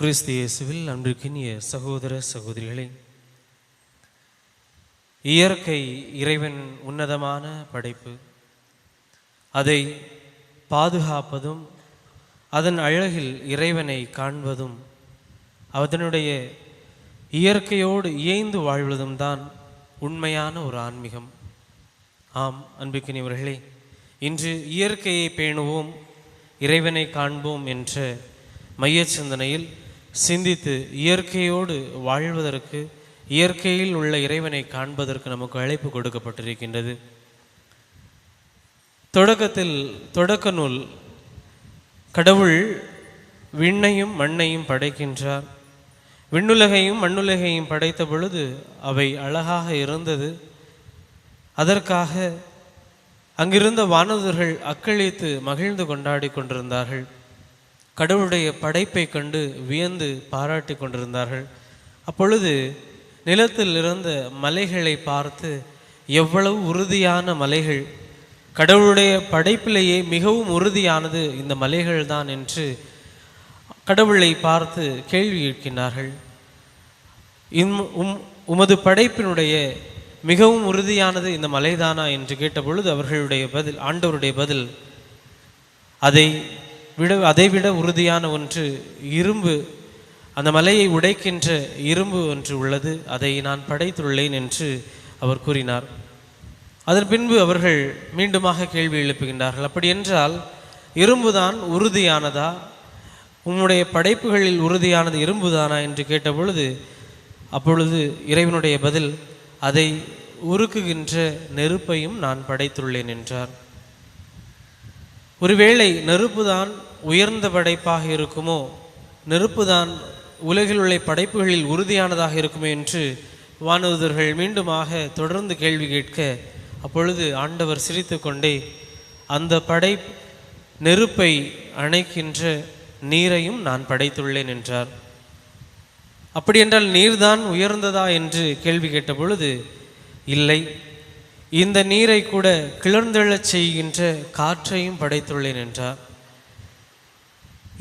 கிறிஸ்து இயேசுவில் அன்பிற்கினிய சகோதர சகோதரிகளே இயற்கை இறைவன் உன்னதமான படைப்பு. அதை பாதுகாப்பதும் அதன் அழகில் இறைவனை காண்பதும் அதனுடைய இயற்கையோடு இயைந்து வாழ்வதும் தான் உண்மையான ஒரு ஆன்மீகம். ஆம் அன்புக்கினியவர்களே இன்று இயற்கையை பேணுவோம் இறைவனை காண்போம் என்ற மையச் சிந்தனையில் சிந்தித்து இயற்கையோடு வாழ்வதற்கு இயற்கையில் உள்ள இறைவனை காண்பதற்கு நமக்கு அழைப்பு கொடுக்கப்பட்டிருக்கின்றது. தொடக்கத்தில் தொடக்க நூல் கடவுள் விண்ணையும் மண்ணையும் படைக்கின்றார். விண்ணுலகையும் மண்ணுலகையும் படைத்த பொழுது அவை அழகாக இருந்தது. அதற்காக அங்கிருந்த வானதர்கள் அக்களித்து மகிழ்ந்து கொண்டாடி கொண்டிருந்தார்கள். கடவுளுடைய படைப்பை கண்டு வியந்து பாராட்டி கொண்டிருந்தார்கள். அப்பொழுது நிலத்தில் இருந்த மலைகளை பார்த்து எவ்வளவு உறுதியான மலைகள்! கடவுளுடைய படைப்பிலேயே மிகவும் உறுதியானது இந்த மலைகள் தான் என்று கடவுளை பார்த்து கேள்வி கேட்கின்றார்கள் இம் உம் உமது படைப்பினுடைய மிகவும் உறுதியானது இந்த மலைதானா? என்று கேட்டபொழுது அவர்களுடைய பதில் ஆண்டவருடைய பதில் அதை விட அதைவிட உறுதியான ஒன்று இரும்பு அந்த மலையை உடைக்கின்ற இரும்பு ஒன்று உள்ளது. அதை நான் படைத்துள்ளேன் என்று அவர் கூறினார். அதன் பின்பு அவர்கள் மீண்டுமாக கேள்வி எழுப்புகின்றார்கள். அப்படி என்றால் இரும்புதான் உறுதியானதா? உம்முடைய படைப்புகளில் உறுதியானது இரும்புதானா என்று கேட்டபொழுது அப்பொழுது இறைவனுடைய பதில் அதை உருக்குகின்ற நெருப்பையும் நான் படைத்துள்ளேன் என்றார். ஒருவேளை நெருப்புதான் உயர்ந்த படைப்பாக இருக்குமோ? நெருப்புதான் உலகில் உள்ள படைப்புகளில் உறுதியானதாக இருக்குமே என்று வானூதர்கள் மீண்டுமாக தொடர்ந்து கேள்வி கேட்க அப்பொழுது ஆண்டவர் சிரித்துக்கொண்டே அந்த படை நெருப்பை அணைக்கின்ற நீரையும் நான் படைத்துள்ளேன் என்றார். அப்படியென்றால் நீர்தான் உயர்ந்ததா? என்று கேள்வி கேட்ட பொழுது இல்லை. இந்த நீரை கூட கிளர்ந்தெழச் செய்கின்ற காற்றையும் படைத்துள்ளேன் என்றார்.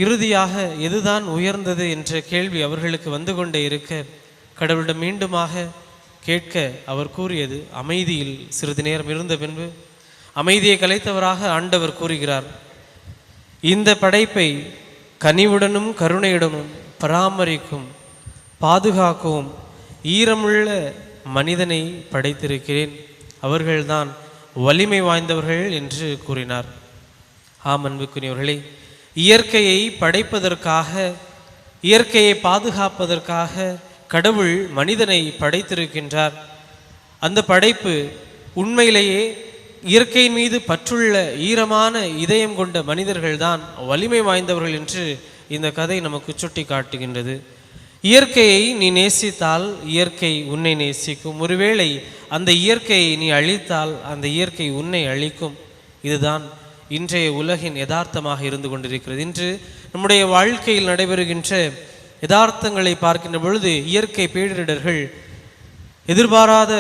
இறுதியாக எதுதான் உயர்ந்தது என்ற கேள்வி அவர்களுக்கு வந்து கொண்டே இருக்க கடவுளிடம் மீண்டுமாக கேட்க அவர் கூறியது அமைதியில் சிறிது நேரம் இருந்த பின்பு அமைதியை கலைத்தவராக ஆண்டவர் கூறுகிறார். இந்த படைப்பை கனிவுடனும் கருணையுடனும் பராமரிக்கும் பாதுகாக்கவும் ஈரமுள்ள மனிதனை படைத்திருக்கிறேன். அவர்கள்தான் வலிமை வாய்ந்தவர்கள் என்று கூறினார். ஆம் அன்புக்குரியவர்களே இயற்கையை படைப்பதற்காக இயற்கையை பாதுகாப்பதற்காக கடவுள் மனிதனை படைத்திருக்கின்றார். அந்த படைப்பு உண்மையிலேயே இயற்கையின் மீது பற்றுள்ள ஈரமான இதயம் கொண்ட மனிதர்கள்தான் வலிமை வாய்ந்தவர்கள் என்று இந்த கதை நமக்கு சுட்டி காட்டுகின்றது இயற்கையை நீ நேசித்தால் இயற்கை உன்னை நேசிக்கும். ஒருவேளை அந்த இயற்கையை நீ அழித்தால் அந்த இயற்கை உன்னை அழிக்கும். இதுதான் இன்றைய உலகின் யதார்த்தமாக இருந்து கொண்டிருக்கிறது. இன்று நம்முடைய வாழ்க்கையில் நடைபெறுகின்ற யதார்த்தங்களை பார்க்கின்ற பொழுது இயற்கை பேரிடர்கள் எதிர்பாராத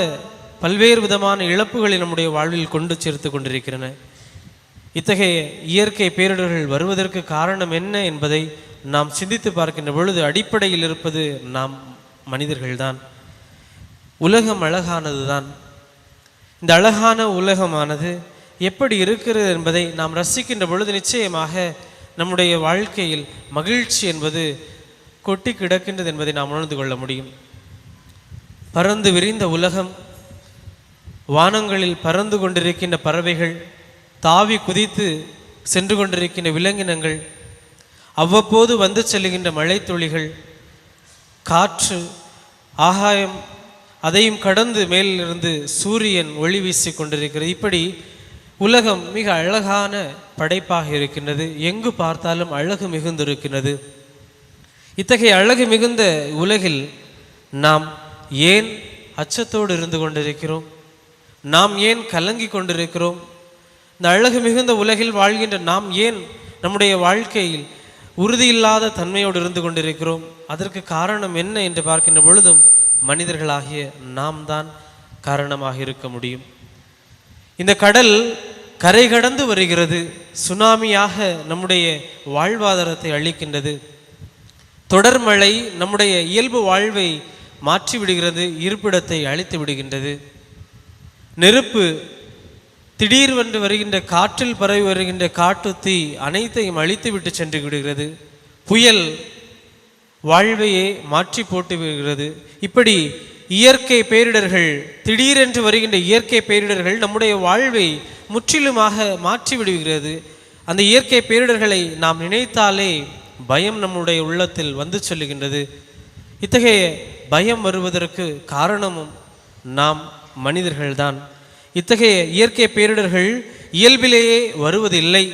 பல்வேறு விதமான இழப்புகளை நம்முடைய வாழ்வில் கொண்டு சேர்த்து கொண்டிருக்கிறன இத்தகைய இயற்கை பேரிடர்கள் வருவதற்கு காரணம் என்ன என்பதை நாம் சிந்தித்து பார்க்கின்ற பொழுது அடிப்படையில் இருப்பது நாம் மனிதர்கள்தான். உலகம் அழகானது தான் இந்த அழகான உலகமானது எப்படி இருக்கிறது என்பதை நாம் ரசிக்கின்ற பொழுது நிச்சயமாக நம்முடைய வாழ்க்கையில் மகிழ்ச்சி என்பது கொட்டி கிடக்கின்றது என்பதை நாம் உணர்ந்து கொள்ள முடியும். பறந்து விரிந்த உலகம் வானங்களில் பறந்து கொண்டிருக்கின்ற பறவைகள் தாவி குதித்து சென்று கொண்டிருக்கின்ற விலங்கினங்கள் அவ்வப்போது வந்து செல்லுகின்ற மழைத்துளிகள் காற்று ஆகாயம் அதையும் கடந்து மேலிருந்து சூரியன் ஒளி வீசி கொண்டிருக்கிறது. இப்படி உலகம் மிக அழகான படைப்பாக இருக்கின்றது. எங்கு பார்த்தாலும் அழகு மிகுந்திருக்கின்றது. இத்தகைய அழகு மிகுந்த உலகில் நாம் ஏன் அச்சத்தோடு இருந்து கொண்டிருக்கிறோம்? நாம் ஏன் கலங்கி கொண்டிருக்கிறோம்? இந்த அழகு மிகுந்த உலகில் வாழ்கின்ற நாம் ஏன் நம்முடைய வாழ்க்கையில் உறுதியில்லாத தன்மையோடு இருந்து கொண்டிருக்கிறோம்? அதற்கு காரணம் என்ன என்று பார்க்கின்ற பொழுதும் மனிதர்களாகிய நாம் தான் காரணமாக இருக்க முடியும். இந்த கடல் கரை கடந்து வருகிறது. சுனாமியாக நம்முடைய வாழ்வாதாரத்தை அளிக்கின்றது. தொடர்மழை நம்முடைய இயல்பு வாழ்வை மாற்றி விடுகிறது இருப்பிடத்தை அழித்து விடுகின்றது. நெருப்பு திடீர்வென்று வருகின்ற காற்றில் பரவி வருகின்ற காட்டு தீ அனைத்தையும் அழித்து விட்டு சென்று விடுகிறது. புயல் வாழ்வையே மாற்றி போட்டு விடுகிறது. இப்படி இயற்கை பேரிடர்கள் திடீரென்று வருகின்ற இயற்கை பேரிடர்கள் நம்முடைய வாழ்வை முற்றிலுமாக மாற்றிவிடுகிறது. அந்த இயற்கை பேரிடர்களை நாம் நினைத்தாலே பயம் நம்முடைய உள்ளத்தில் வந்து செல்லுகின்றது. இத்தகைய பயம் வருவதற்கு காரணமும் நாம் மனிதர்கள்தான். இத்தகைய இயற்கை பேரிடர்கள் இயல்பிலேயே வருவதில்லை.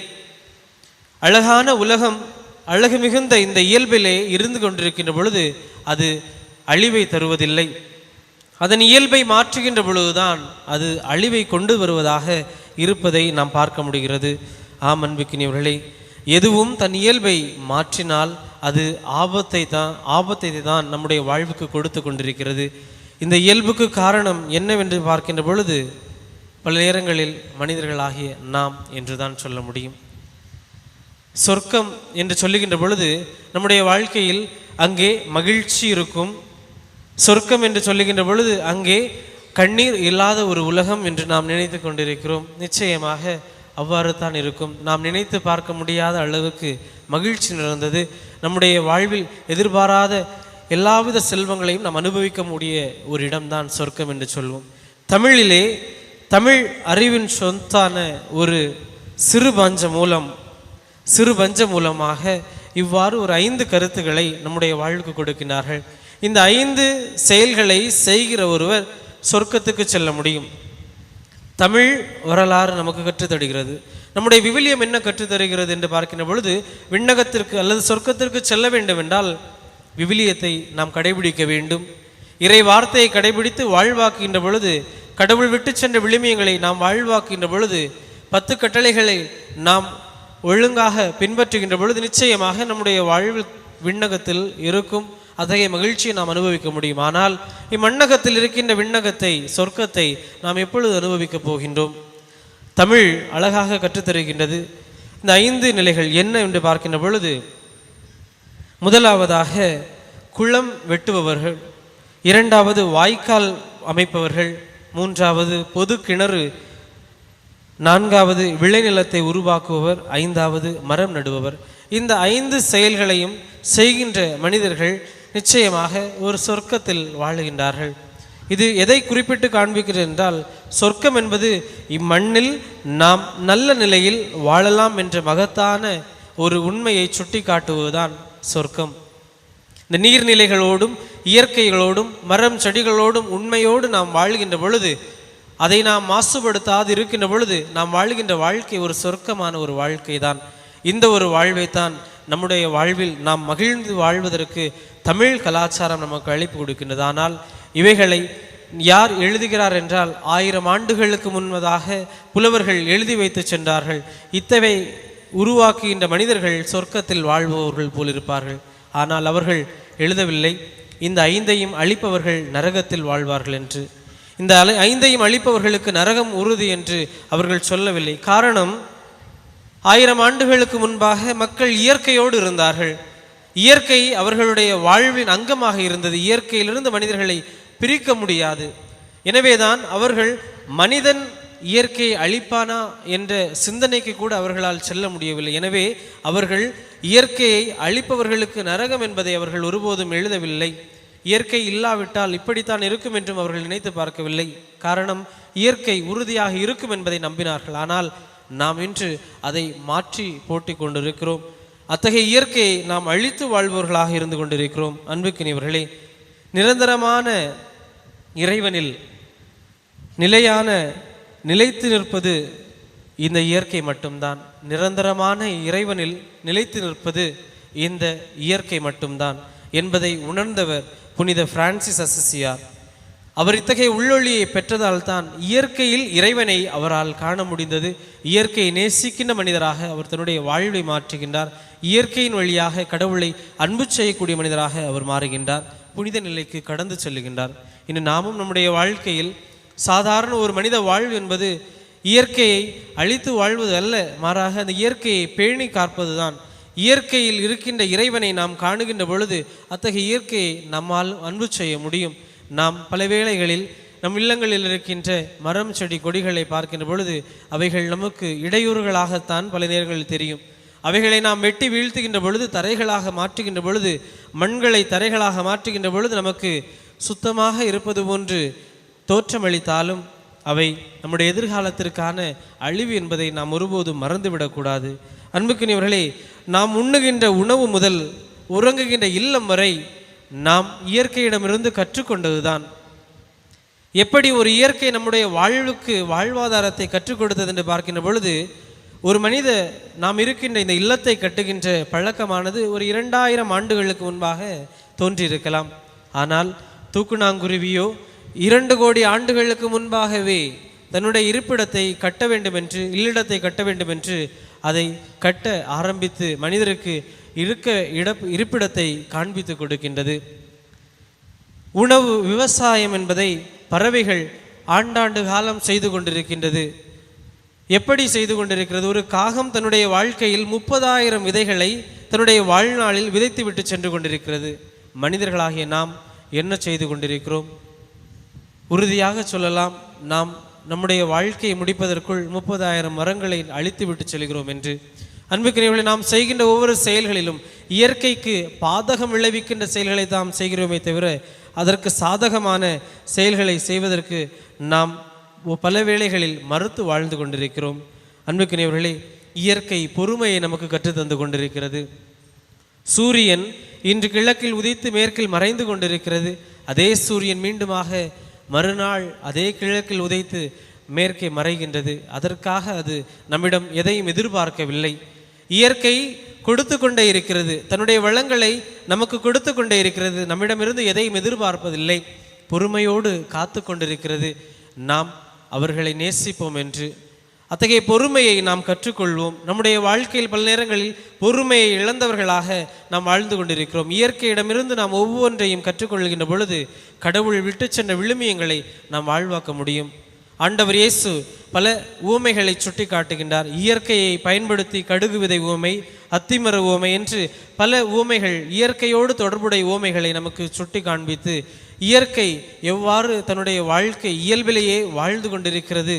அழகான உலகம் அழகு மிகுந்த இந்த இயல்பிலே இருந்து கொண்டிருக்கின்ற பொழுது அது அழிவை தருவதில்லை. அதன் இயல்பை மாற்றுகின்ற பொழுதுதான் அது அழிவை கொண்டு வருவதாக இருப்பதை நாம் பார்க்க முடிகிறது. ஆம் அன்புக்கினியவர்களே எதுவும் தன் இயல்பை மாற்றினால் அது ஆபத்தை தான் ஆபத்தை தான் நம்முடைய வாழ்வுக்கு கொடுத்து கொண்டிருக்கிறது. இந்த இயல்புக்கு காரணம் என்னவென்று பார்க்கின்ற பொழுது பல நேரங்களில் மனிதர்களாகிய நாம் என்றுதான் சொல்ல முடியும். சொர்க்கம் என்று சொல்லுகின்ற பொழுது நம்முடைய வாழ்க்கையில் அங்கே மகிழ்ச்சி இருக்கும் சொர்க்கம் என்று சொல்லுகின்ற பொழுது அங்கே கண்ணீர் இல்லாத ஒரு உலகம் என்று நாம் நினைத்து கொண்டிருக்கிறோம். நிச்சயமாக அவ்வாறு தான் இருக்கும். நாம் நினைத்து பார்க்க முடியாத அளவுக்கு மகிழ்ச்சி நிறைந்தது நம்முடைய வாழ்வில் எதிர்பாராத எல்லாவித செல்வங்களையும் நாம் அனுபவிக்க முடிய ஒரு இடம்தான் சொர்க்கம் என்று சொல்வோம். தமிழிலே தமிழ் அறிவின் சொந்தான ஒரு சிறு பஞ்ச மூலம் சிறு பஞ்ச மூலமாக இவ்வாறு ஒரு ஐந்து கருத்துக்களை நம்முடைய வாழ்வுக்கு கொடுக்கிறார்கள் இந்த ஐந்து செயல்களை செய்கிற ஒருவர் சொர்க்கத்துக்கு செல்ல முடியும். தமிழ் வரலாறு நமக்கு கற்றுத்தருகிறது நம்முடைய விவிலியம் என்ன கற்றுத்தருகிறது என்று பார்க்கின்ற பொழுது விண்ணகத்திற்கு அல்லது சொர்க்கத்திற்கு செல்ல வேண்டும் என்றால் விவிலியத்தை நாம் கடைபிடிக்க வேண்டும். இறை வார்த்தையை கடைபிடித்து வாழ்வாக்குகின்ற பொழுது கடவுள் விட்டு சென்ற விளிமியங்களை நாம் வாழ்வாக்குகின்ற பொழுது பத்து கட்டளைகளை நாம் ஒழுங்காக பின்பற்றுகின்ற பொழுது நிச்சயமாக நம்முடைய வாழ்வு விண்ணகத்தில் இருக்கும் அத்தகைய மகிழ்ச்சியை நாம் அனுபவிக்க முடியும். ஆனால் இம்மண்ணகத்தில் இருக்கின்ற விண்ணகத்தை சொர்க்கத்தை நாம் எப்பொழுது அனுபவிக்கப் போகின்றோம்? தமிழ் அழகாக கற்றுத்தருகின்றது. இந்த ஐந்து நிலைகள் என்ன என்று பார்க்கின்ற பொழுது முதலாவதாக குளம் வெட்டுபவர்கள் இரண்டாவது வாய்க்கால் அமைப்பவர்கள் மூன்றாவது பொது கிணறு நான்காவது விளைநிலத்தை உருவாக்குபவர் ஐந்தாவது மரம் நடுபவர். இந்த ஐந்து செயல்களையும் செய்கின்ற மனிதர்கள் நிச்சயமாக ஒரு சொர்க்கத்தில் வாழுகின்றார்கள். இது எதை குறிப்பிட்டு காண்பிக்கிறது என்றால் சொர்க்கம் என்பது இம்மண்ணில் நாம் நல்ல நிலையில் வாழலாம் என்ற மகத்தான ஒரு உண்மையை சுட்டி காட்டுவதுதான் சொர்க்கம். இந்த நீர்நிலைகளோடும் இயற்கைகளோடும் மரம் செடிகளோடும் உண்மையோடு நாம் வாழ்கின்ற பொழுது அதை நாம் மாசுபடுத்தாது இருக்கின்ற பொழுது நாம் வாழ்கின்ற வாழ்க்கை ஒரு சொர்க்கமான ஒரு வாழ்க்கை தான் இந்த ஒரு வாழ்வைத்தான் நம்முடைய வாழ்வில் நாம் மகிழ்ந்து வாழ்வதற்கு தமிழ் கலாச்சாரம் நமக்கு அழைப்பு கொடுக்கின்றது. ஆனால் இவைகளை யார் எழுதுகிறார் என்றால் ஆயிரம் ஆண்டுகளுக்கு முன்பதாக புலவர்கள் எழுதி வைத்து சென்றார்கள். இத்தவை உருவாக்குகின்ற மனிதர்கள் சொர்க்கத்தில் வாழ்பவர்கள் போல் இருப்பார்கள். ஆனால் அவர்கள் எழுதவில்லை. இந்த ஐந்தையும் அழிப்பவர்கள் நரகத்தில் வாழ்வார்கள் என்று. இந்த அலை ஐந்தையும் அழிப்பவர்களுக்கு நரகம் உறுதி என்று அவர்கள் சொல்லவில்லை. காரணம் ஆயிரம் ஆண்டுகளுக்கு முன்பாக மக்கள் இயற்கையோடு இருந்தார்கள். இயற்கை அவர்களுடைய வாழ்வின் அங்கமாக இருந்தது. இயற்கையிலிருந்து மனிதர்களை பிரிக்க முடியாது. எனவேதான் அவர்கள் மனிதன் இயற்கையை அழிப்பானா என்ற சிந்தனைக்கு கூட அவர்களால் செல்ல முடியவில்லை. எனவே அவர்கள் இயற்கையை அழிப்பவர்களுக்கு நரகம் என்பதை அவர்கள் ஒருபோதும் எழுதவில்லை. இயற்கை இல்லாவிட்டால் இப்படித்தான் இருக்கும் என்றும் அவர்கள் நினைத்து பார்க்கவில்லை. காரணம் இயற்கை உறுதியாக இருக்கும் என்பதை நம்பினார்கள். ஆனால் நாம் இன்று அதை மாற்றி போட்டி கொண்டிருக்கிறோம். அத்தகைய இயற்கையை நாம் அழித்து வாழ்பவர்களாக இருந்து கொண்டிருக்கிறோம். அன்புக்கினியவர்களே நிரந்தரமான இறைவனில் நிலையான நிலைத்து நிற்பது இந்த இயற்கை மட்டும்தான். நிரந்தரமான இறைவனில் நிலைத்து நிற்பது இந்த இயற்கை மட்டும்தான் என்பதை உணர்ந்தவர் புனித பிரான்சிஸ் அசசியார். அவர் இத்தகைய உள்ளொளியை பெற்றதால் தான் இயற்கையில் இறைவனை அவரால் காண முடிந்தது. இயற்கையை நேசிக்கின்ற மனிதராக அவர் தன்னுடைய வாழ்வை மாற்றுகின்றார். இயற்கையின் வழியாக கடவுளை அன்பு செய்யக்கூடிய மனிதராக அவர் மாறுகின்றார். புனித நிலைக்கு கடந்து செல்லுகின்றார். இன்று நாமும் நம்முடைய வாழ்க்கையில் சாதாரண ஒரு மனித வாழ்வு என்பது இயற்கையை அழித்து வாழ்வது அல்ல மாறாக அந்த இயற்கையை பேணி காப்பதுதான். இயற்கையில் இருக்கின்ற இறைவனை நாம் காணுகின்ற பொழுது அத்தகைய இயற்கையை நம்மால் அன்பு செய்ய முடியும். நாம் பல வேளைகளில் நம் இல்லங்களில் இருக்கின்ற மரம் செடி கொடிகளை பார்க்கின்ற பொழுது அவைகள் நமக்கு இடையூறுகளாகத்தான் பல நேரங்களில் தெரியும். அவைகளை நாம் வெட்டி வீழ்த்துகின்ற பொழுது தரைகளாக மாற்றுகின்ற பொழுது மண்களை தரைகளாக மாற்றுகின்ற பொழுது நமக்கு சுத்தமாக இருப்பது போன்று தோற்றமளித்தாலும் அவை நம்முடைய எதிர்காலத்திற்கான அழிவு என்பதை நாம் ஒருபோதும் மறந்துவிடக்கூடாது. அன்புக்குனியவர்களே நாம் உண்ணுகின்ற உணவு முதல் உறங்குகின்ற இல்லம் வரை நாம் இயற்கையிடமிருந்து கற்றுக்கொண்டதுதான். எப்படி ஒரு இயற்கை நம்முடைய வாழ்வுக்கு வாழ்வாதாரத்தை கற்றுக் கொடுத்தது என்று பார்க்கின்ற பொழுது ஒரு மனித நாம் இருக்கின்ற இந்த இல்லத்தை கட்டுகின்ற பழக்கமானது ஒரு இரண்டாயிரம் ஆண்டுகளுக்கு முன்பாக தோன்றியிருக்கலாம். ஆனால் தூக்குநாங்குருவியோ இரண்டு கோடி ஆண்டுகளுக்கு முன்பாகவே தன்னுடைய இருப்பிடத்தை கட்ட வேண்டும் என்று இல்லிடத்தை கட்ட வேண்டும் என்று அதை கட்ட ஆரம்பித்து மனிதருக்கு இருக்க இட இருப்பிடத்தை காண்பித்து கொடுக்கின்றது. உணவு விவசாயம் என்பதை பறவைகள் ஆண்டாண்டு காலம் செய்து கொண்டிருக்கின்றது. எப்படி செய்து கொண்டிருக்கிறது? ஒரு காகம் தன்னுடைய வாழ்க்கையில் முப்பதாயிரம் விதைகளை தன்னுடைய வாழ்நாளில் விதைத்து விட்டு சென்று கொண்டிருக்கிறது. மனிதர்களாகிய நாம் என்ன செய்து கொண்டிருக்கிறோம்? உறுதியாக சொல்லலாம் நாம் நம்முடைய வாழ்க்கையை முடிப்பதற்குள் முப்பதாயிரம் மரங்களை அழித்து விட்டு செல்கிறோம் என்று. அன்புக்குரியவர்களை நாம் செய்கின்ற ஒவ்வொரு செயல்களிலும் இயற்கைக்கு பாதகம் விளைவிக்கின்ற செயல்களை தாம் செய்கிறோமே தவிர அதற்கு சாதகமான செயல்களை செய்வதற்கு நாம் பல வேளைகளில் மறுத்து வாழ்ந்து கொண்டிருக்கிறோம். அன்புக்குரியவர்களே இயற்கை பொறுமையை நமக்கு கற்றுத்தந்து கொண்டிருக்கிறது. சூரியன் இன்று கிழக்கில் உதித்து மேற்கில் மறைந்து கொண்டிருக்கிறது. அதே சூரியன் மீண்டுமாக மறுநாள் அதே கிழக்கில் உதைத்து மேற்கே மறைகின்றது. அதற்காக அது நம்மிடம் எதையும் எதிர்பார்க்கவில்லை. இயற்கை கொடுத்து கொண்டே இருக்கிறது. தன்னுடைய வளங்களை நமக்கு கொடுத்து கொண்டே இருக்கிறது. நம்மிடமிருந்து எதையும் எதிர்பார்ப்பதில்லை. பொறுமையோடு காத்து கொண்டிருக்கிறது. நாம் அவர்களை நேசிப்போம் என்று. அத்தகைய பொறுமையை நாம் கற்றுக்கொள்வோம். நம்முடைய வாழ்க்கையில் பல நேரங்களில் பொறுமையை இழந்தவர்களாக நாம் வாழ்ந்து கொண்டிருக்கிறோம். இயற்கையிடமிருந்து நாம் ஒவ்வொன்றையும் கற்றுக்கொள்கின்ற பொழுது கடவுள் விட்டு சென்ற விழுமியங்களை நாம் வாழ்வாக்க முடியும். ஆண்டவர் இயேசு பல ஊமைகளை சுட்டி காட்டுகின்றார் இயற்கையை பயன்படுத்தி கடுகு விதை உவமை அத்திமர ஊமை என்று பல ஊமைகள் இயற்கையோடு தொடர்புடைய உவமைகளை நமக்கு சுட்டி காண்பித்து இயற்கை எவ்வாறு தன்னுடைய வாழ்க்கை இயல்பிலேயே வாழ்ந்து கொண்டிருக்கிறது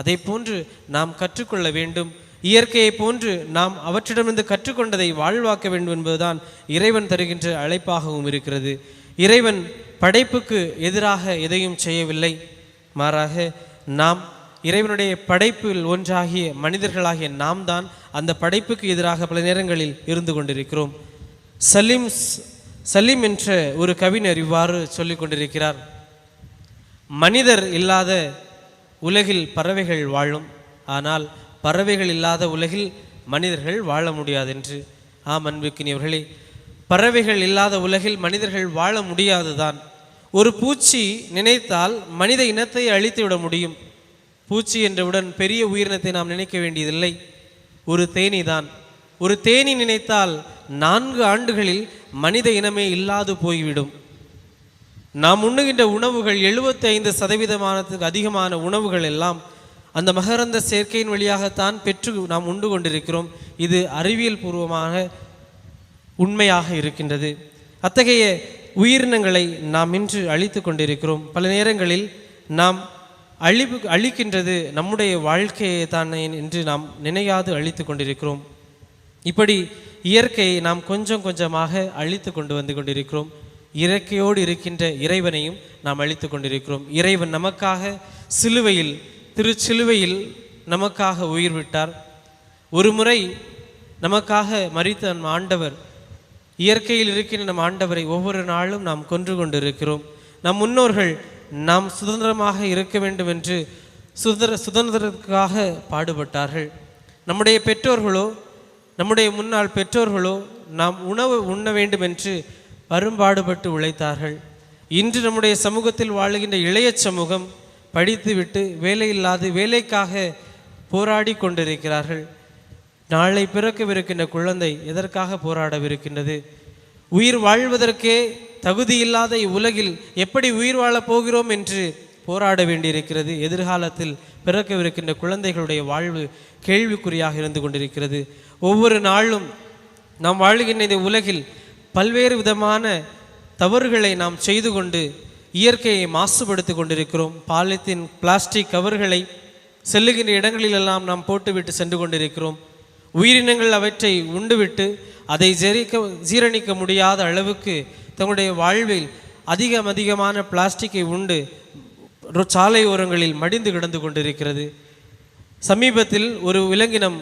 அதை போன்று நாம் கற்றுக்கொள்ள வேண்டும். இயற்கையை போன்று நாம் அவற்றிடமிருந்து கற்றுக்கொண்டதை வாழ்வாக்க வேண்டும் என்பதுதான் இறைவன் தருகின்ற அழைப்பாகவும் இருக்கிறது. இறைவன் படைப்புக்கு எதிராக எதையும் செய்யவில்லை. மாறாக நாம் இறைவனுடைய படைப்பில் ஒன்றாகிய மனிதர்களாகிய நாம் தான் அந்த படைப்புக்கு எதிராக பல நேரங்களில் இருந்து கொண்டிருக்கிறோம். சலீம் சலீம் என்ற ஒரு கவிஞர் இவ்வாறு சொல்லிக் கொண்டிருக்கிறார். மனிதர் இல்லாத உலகில் பறவைகள் வாழும். ஆனால் பறவைகள் இல்லாத உலகில் மனிதர்கள் வாழ முடியாதென்று. ஆம் அன்புக்கினியவர்களே பறவைகள் இல்லாத உலகில் மனிதர்கள் வாழ முடியாதுதான். ஒரு பூச்சி நினைத்தால் மனித இனத்தை அழித்து விட முடியும். பூச்சி என்றவுடன் பெரிய உயிரினத்தை நாம் நினைக்க வேண்டியதில்லை. ஒரு தேனி தான் ஒரு தேனி நினைத்தால் நான்கு ஆண்டுகளில் மனித இனமே இல்லாது போய்விடும். நாம் உண்ணுகின்ற உணவுகள் 75% ஐந்து சதவீதமானதுக்கு அதிகமான உணவுகள் எல்லாம் அந்த மகரந்த சேர்க்கையின் வழியாகத்தான் பெற்று நாம் உண்டு கொண்டிருக்கிறோம். இது அறிவியல் பூர்வமாக உண்மையாக இருக்கின்றது. அத்தகைய உயிரினங்களை நாம் இன்று அழித்து கொண்டிருக்கிறோம். பல நேரங்களில் நாம் அழிவு அழிக்கின்றது நம்முடைய வாழ்க்கையை தானே என்று நாம் நினையாது அழித்து கொண்டிருக்கிறோம். இப்படி இயற்கையை நாம் கொஞ்சம் கொஞ்சமாக அழித்து கொண்டு வந்து கொண்டிருக்கிறோம். இயற்கையோடு இருக்கின்ற இறைவனையும் நாம் அழித்து கொண்டிருக்கிறோம். இறைவன் நமக்காக சிலுவையில் திருச்சிலுவையில் நமக்காக உயிர் விட்டார். ஒரு முறை நமக்காக மறித்த ஆண்டவர் இயற்கையில் இருக்கின்ற நம் ஆண்டவரை ஒவ்வொரு நாளும் நாம் கொன்று கொண்டிருக்கிறோம். நம் முன்னோர்கள் நாம் சுதந்திரமாக இருக்க வேண்டும் என்று சுதந்திர சுதந்திரத்துக்காக பாடுபட்டார்கள். நம்முடைய பெற்றோர்களோ நம்முடைய முன்னாள் பெற்றோர்களோ நாம் உணவு உண்ண வேண்டும் என்று அரும்பாடுபட்டு உழைத்தார்கள். இன்று நம்முடைய சமூகத்தில் வாழுகின்ற இளைய சமூகம் படித்துவிட்டு வேலையில்லாது வேலைக்காக போராடி கொண்டிருக்கிறார்கள். நாளை பிறக்கவிருக்கின்ற குழந்தை எதற்காக போராடவிருக்கின்றது? உயிர் வாழ்வதற்கே தகுதியில்லாத இவ்வுலகில் எப்படி உயிர் வாழப் போகிறோம் என்று போராட வேண்டியிருக்கிறது? எதிர்காலத்தில் பிறக்கவிருக்கின்ற குழந்தைகளுடைய வாழ்வு கேள்விக்குறியாக இருந்து கொண்டிருக்கிறது. ஒவ்வொரு நாளும் நாம் வாழுகின்ற இந்த உலகில் பல்வேறு விதமான தவறுகளை நாம் செய்து கொண்டு இயற்கையை மாசுபடுத்தி கொண்டிருக்கிறோம். பாலித்தீன் பிளாஸ்டிக் கவர்களை செல்லுகின்ற இடங்களிலெல்லாம் நாம் போட்டுவிட்டு சென்று கொண்டிருக்கிறோம். உயிரினங்கள் அவற்றை உண்டுவிட்டு அதை ஜெரிக்க ஜீரணிக்க முடியாத அளவுக்கு தங்களுடைய வாழ்வில் அதிகம் அதிகமான பிளாஸ்டிக்கை உண்டு சாலை ஓரங்களில் மடிந்து கிடந்து கொண்டிருக்கிறது. சமீபத்தில் ஒரு விலங்கினம்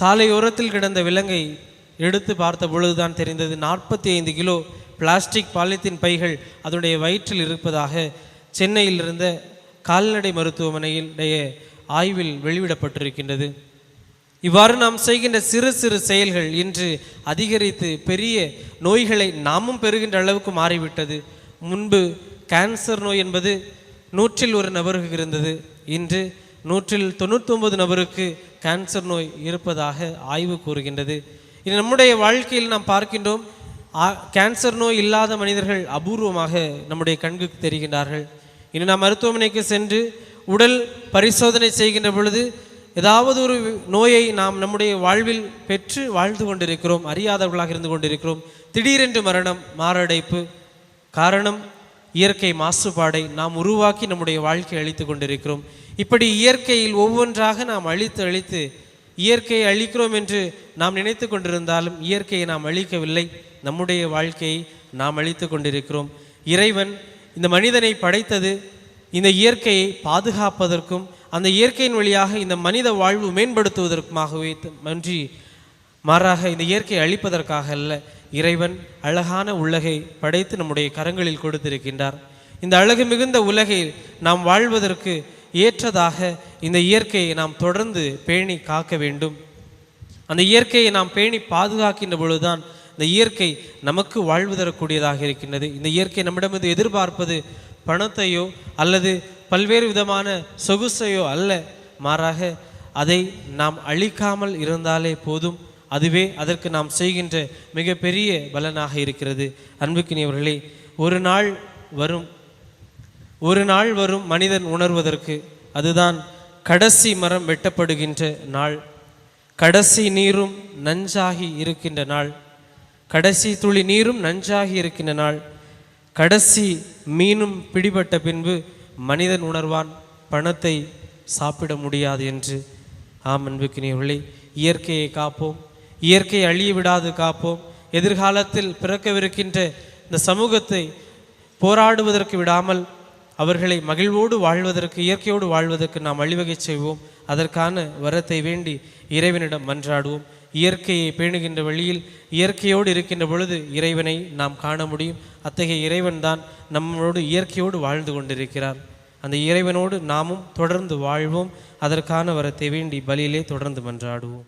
சாலையோரத்தில் கிடந்த விலங்கை எடுத்து பார்த்த பொழுதுதான் தெரிந்தது. நாற்பத்தி ஐந்து கிலோ பிளாஸ்டிக் பாலித்தீன் பைகள் அதனுடைய வயிற்றில் இருப்பதாக சென்னையில் இருந்த கால்நடை மருத்துவமனையின்டைய ஆய்வில் வெளியிடப்பட்டிருக்கின்றது. இவ்வாறு நாம் செய்கின்ற சிறு சிறு செயல்கள் இன்று அதிகரித்து பெரிய நோய்களை நாமும் பெறுகின்ற அளவுக்கு மாறிவிட்டது. முன்பு கேன்சர் நோய் என்பது நூற்றில் ஒரு நபருக்கு இருந்தது. இன்று நூற்றில் தொண்ணூத்தொன்பது நபருக்கு கேன்சர் நோய் இருப்பதாக ஆய்வு கூறுகின்றது. இது நம்முடைய வாழ்க்கையில் நாம் பார்க்கின்றோம் கேன்சர் நோய் இல்லாத மனிதர்கள் அபூர்வமாக நம்முடைய கண்களுக்கு தெரிகின்றார்கள். இனி நாம் மருத்துவமனைக்கு சென்று உடல் பரிசோதனை செய்கின்ற பொழுது ஏதாவது ஒரு நோயை நாம் நம்முடைய வாழ்வில் பெற்று வாழ்ந்து கொண்டிருக்கிறோம் அறியாதவர்களாக இருந்து கொண்டிருக்கிறோம் திடீரென்று மரணம் மாரடைப்பு காரணம் இயற்கை மாசுபாடை நாம் உருவாக்கி நம்முடைய வாழ்க்கை அழித்து கொண்டிருக்கிறோம். இப்படி இயற்கையில் ஒவ்வொன்றாக நாம் அழித்து அழித்து இயற்கையை அழிக்கிறோம் என்று நாம் நினைத்து கொண்டிருந்தாலும் இயற்கையை நாம் அழிக்கவில்லை. நம்முடைய வாழ்க்கையை நாம் அழித்து கொண்டிருக்கிறோம். இறைவன் இந்த மனிதனை படைத்தது இந்த இயற்கையை பாதுகாப்பதற்கும் அந்த இயற்கையின் வழியாக இந்த மனித வாழ்வு மேம்படுத்துவதற்குமாகவே நன்றி. அன்றி மாறாக இந்த இயற்கையை அழிப்பதற்காக அல்ல இறைவன் அழகான உலகை படைத்து நம்முடைய கரங்களில் கொடுத்திருக்கின்றார். இந்த அழகு மிகுந்த உலகை நாம் வாழ்வதற்கு ஏற்றதாக இந்த இயற்கையை நாம் தொடர்ந்து பேணி காக்க வேண்டும். அந்த இயற்கையை நாம் பேணி பாதுகாக்கின்ற பொழுதுதான் இந்த இயற்கை நமக்கு வாழ்வு தரக்கூடியதாக இருக்கின்றது. இந்த இயற்கை நம்மிடமிருந்து எதிர்பார்ப்பது பணத்தையோ அல்லது பல்வேறு விதமான சொகுசையோ அல்ல. மாறாக அதை நாம் அழிக்காமல் இருந்தாலே போதும். அதுவே அதற்கு நாம் செய்கின்ற மிகப்பெரிய பலனாக இருக்கிறது. அன்புக்கினியவர்களே ஒரு நாள் வரும். ஒரு நாள் வரும் மனிதன் உணர்வதற்கு அதுதான் கடைசி மரம் வெட்டப்படுகின்ற நாள். கடைசி நீரும் நஞ்சாகி இருக்கின்ற நாள். கடைசி துளி நீரும் நஞ்சாகி இருக்கின்ற நாள். கடைசி மீனும் பிடிபட்ட பின்பு மனிதன் உணர்வான் பணத்தை சாப்பிட முடியாது என்று. ஆம் அன்புக்கினியவர்களே இயற்கையை காப்போம். இயற்கையை அழிய விடாது காப்போம். எதிர்காலத்தில் பிறக்கவிருக்கின்ற இந்த சமூகத்தை போராடுவதற்கு விடாமல் அவர்களை மகிழ்வோடு வாழ்வதற்கு இயற்கையோடு வாழ்வதற்கு நாம் வழிவகை செய்வோம். அதற்கான வரத்தை வேண்டி இறைவனிடம் மன்றாடுவோம். இயற்கையை பேணுகின்ற வழியில் இயற்கையோடு இருக்கின்ற பொழுது இறைவனை நாம் காண முடியும். அத்தகைய இறைவன் தான் நம்மளோடு இயற்கையோடு வாழ்ந்து கொண்டிருக்கிறார் அந்த இறைவனோடு நாமும் தொடர்ந்து வாழ்வோம். அதற்கான வரத்தை வேண்டி பலியிலே தொடர்ந்து மன்றாடுவோம்.